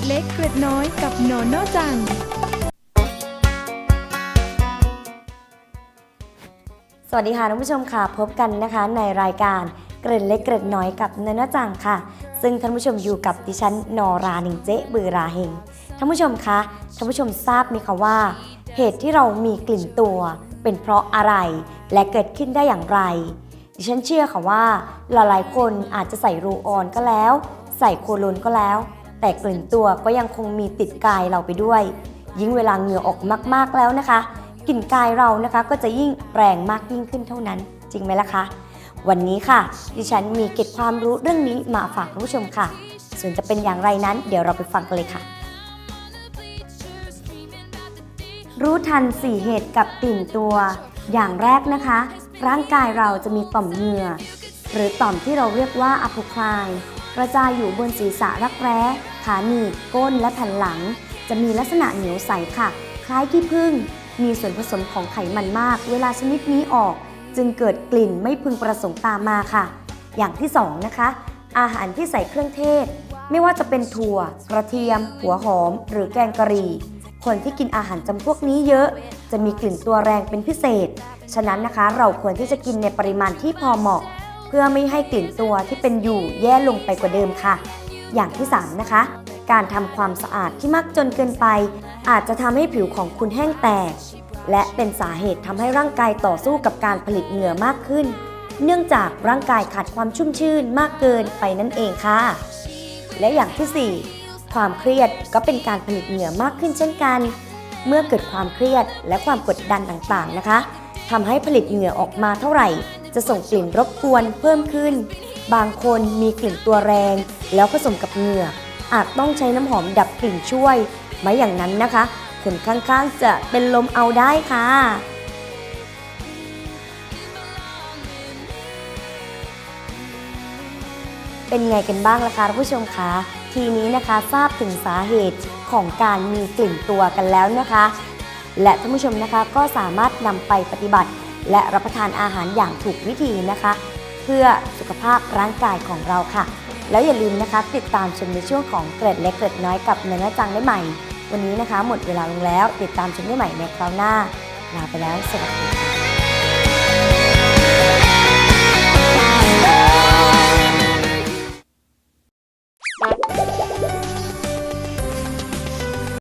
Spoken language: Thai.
ดเล็กเกร็ดน้อยกับหนอนนอจัง สวัสดีค่ะท่านผู้ชมค่ะพบกันนะคะในรายการเกร็ดเล็กเกร็ดน้อยกับนนจังค่ะ ซึ่งท่านผู้ชมอยู่กับดิฉันนอราหนิงเจ๊บือราเฮงท่านผู้ชมคะท่านผู้ชมทราบไหมคะว่า เหตุที่เรามีกลิ่นตัว เป็นเพราะอะไร และเกิดขึ้นได้อย่างไร ดิฉันเชื่อค่ะว่าหลายๆคนอาจจะใส่รูออนก็แล้ว ใส่โคโลนก็แล้ว แต่กลิ่นตัวก็ยังคงมีติดกายเราไปด้วย ยิ่งเวลาเหงื่อออกมากๆแล้วนะคะ กลิ่นกายเรานะคะก็จะยิ่งแรงมากยิ่งขึ้นเท่านั้น จริงไหมล่ะคะ วันนี้ค่ะ ดิฉันมีเกร็ดความรู้เรื่องนี้มาฝากคุณผู้ชมค่ะ ส่วนจะเป็นอย่างไรนั้นเดี๋ยวเราไปฟังกันเลยค่ะ รู้ทันสี่เหตุกับกลิ่นตัว อย่างแรกนะคะ ร่างกายเราจะมีต่อมเหงื่อ หรือต่อมที่เราเรียกว่าอะโพคลายกระจายอยู่บนศีรษะรักแร้ ขาหนีบก้นและแผ่นหลัง จะมีลักษณะเหนียวใสค่ะ คล้ายขี้ผึ้งมีส่วนผสมของไขมันมาก เวลาชนิดนี้ออก จึงเกิดกลิ่นไม่พึงประสงค์ตามมาค่ะ อย่างที่สองนะคะ อาหารที่ใส่เครื่องเทศ ไม่ว่าจะเป็นถั่ว กระเทียม หัวหอม หรือแกงกะหรี่ คนที่กินอาหารจำพวกนี้เยอะ จะมีกลิ่นตัวแรงเป็นพิเศษ ฉะนั้นนะคะเราควรที่จะกินในปริมาณที่พอเหมาะ เพื่อไม่ให้กลิ่นตัวที่เป็นอยู่แย่ลงไปกว่าเดิมค่ะ อย่างที่ 3 นะคะ การทำความสะอาดที่มากจนเกินไป อาจจะทำให้ผิวของคุณแห้งแตก และเป็นสาเหตุทำให้ร่างกายต่อสู้กับการผลิตเหงื่อมากขึ้น เนื่องจากร่างกายขาดความชุ่มชื่นมากเกินไปนั่นเองค่ะ และอย่างที่ 4 ความเครียดก็เป็นการผลิตเหงื่อมากขึ้นเช่นกัน เมื่อเกิดความเครียดและความกดดันต่างๆนะคะทำให้ผลิตเหงื่อออกมาเท่าไหร่ จะส่งกลิ่นรบกวนเพิ่มขึ้น บางคนมีกลิ่นตัวแรง แล้วผสมกับเหงื่อ อาจต้องใช้น้ำหอมดับกลิ่นช่วย ไม่อย่างนั้นนะคะ คนข้างๆจะเป็นลมเอาได้ค่ะเป็นไงกันบ้างล่ะคะท่านผู้ชมคะทีนี้นะคะทราบถึงสาเหตุของการมีกลิ่นตัวกันแล้วนะคะ และท่านผู้ชมนะคะก็สามารถนำไปปฏิบัติ และรับประทานอาหารอย่างถูกวิธีนะคะ เพื่อสุขภาพร่างกายของเราค่ะ แล้วอย่าลืมนะคะ ติดตามชมในช่วงของเกร็ดเล็กเกร็ดน้อยกับเนนจังได้ใหม่ วันนี้นะคะ หมดเวลาลงแล้ว ติดตามชมได้ใหม่ในคราวหน้าลาไปแล้วสวัสดีค่ะ